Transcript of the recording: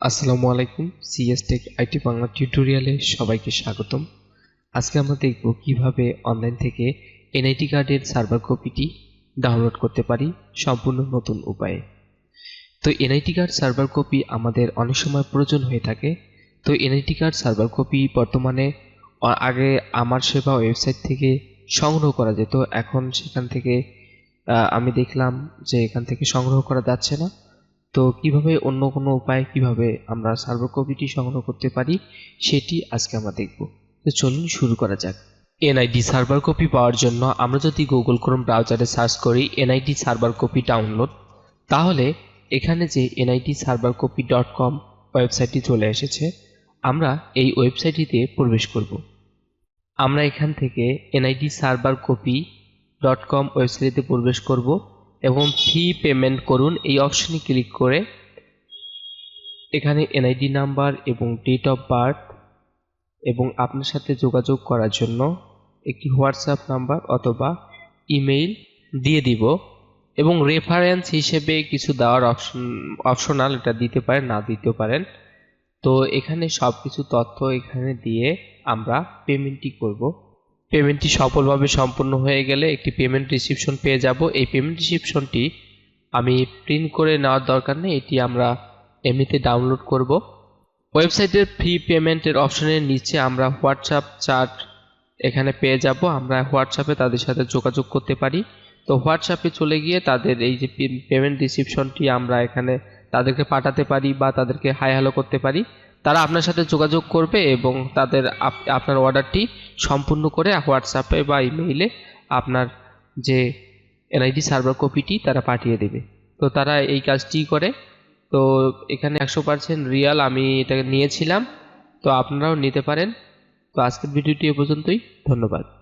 আসসালামু আলাইকুম CS take IT Bangla টিউটোরিয়ালে সবাইকে স্বাগতম। আজকে আমরা দেখব কীভাবে অনলাইন থেকে এনআইটি কার্ডের সার্ভার কপিটি ডাউনলোড করতে পারি সম্পূর্ণ নতুন উপায়ে। তো এনআইটি কার্ড সার্ভার কপি আমাদের অনেক সময় প্রয়োজন হয়ে থাকে। তো এনআইটি কার্ড সার্ভার কপি বর্তমানে আগে আমার সেবা ওয়েবসাইট থেকে সংগ্রহ করা যেত। এখন সেখান থেকে আমি দেখলাম যে এখান থেকে সংগ্রহ করা যাচ্ছে না। তো কীভাবে অন্য কোনো উপায়ে কীভাবে আমরা সার্ভার কপিটি সংগ্রহ করতে পারি, সেটি আজকে আমরা দেখব। তো চলুন শুরু করা যাক। এনআইডি সার্ভার কপি পাওয়ার জন্য আমরা যদি গুগল ক্রোম ব্রাউজারে সার্চ করি এনআইডি সার্ভার কপি ডাউনলোড, তাহলে এখানে যে NID server copy dot com ওয়েবসাইটটি চলে এসেছে, আমরা এই ওয়েবসাইটটিতে প্রবেশ করব। আমরা এখান থেকে NID server copy dot com ওয়েবসাইটে প্রবেশ করব। এবং ফি পেমেন্ট করুন। এই অপশনে ক্লিক করে এখানে এনআইডি নাম্বার এবং ডেট অফ বার্থ এবং আপনার সাথে যোগাযোগ করার জন্য একটি হোয়াটসঅ্যাপ নাম্বার অথবা ইমেইল দিয়ে দিব এবং রেফারেন্স হিসেবে কিছু দেওয়ার অপশন অপশনাল এটা দিতে পারেন, না দিতে পারেন। তো এখানে সব কিছু তথ্য এখানে দিয়ে আমরা পেমেন্টটি করব। পেমেন্টটি সফলভাবে সম্পূর্ণ হয়ে গেলে একটি পেমেন্ট রিসিপশন পেয়ে যাব। এই পেমেন্ট রিসিপশনটি আমি প্রিন্ট করে নেওয়ার দরকার নেই, এটি আমরা এমনিতে ডাউনলোড করব। ওয়েবসাইটের ফ্রি পেমেন্টের অপশনের নিচে আমরা হোয়াটসঅ্যাপ চার্ট এখানে পেয়ে যাব। আমরা হোয়াটসঅ্যাপে তাদের সাথে যোগাযোগ করতে পারি। তো হোয়াটসঅ্যাপে চলে গিয়ে তাদের এই যে পেমেন্ট রিসিপশনটি আমরা এখানে তাদেরকে পাঠাতে পারি বা তাদেরকে হাই হ্যালো করতে পারি। তারা আপনার সাথে যোগাযোগ করবে এবং তাদের আপ- আপনার অর্ডারটি সম্পূর্ণ করে হোয়াটসঅ্যাপে বা ইমেইলে আপনার যে এনআইডি সার্ভার কপিটি তারা পাঠিয়ে দেবে। তো তারা এই কাজটি করে। তো এখানে একশো পার্সেন্ট রিয়াল আমি এটাকে নিয়েছিলাম। তো আপনারাও নিতে পারেন। তো আজকের ভিডিওটি এ পর্যন্তই। ধন্যবাদ।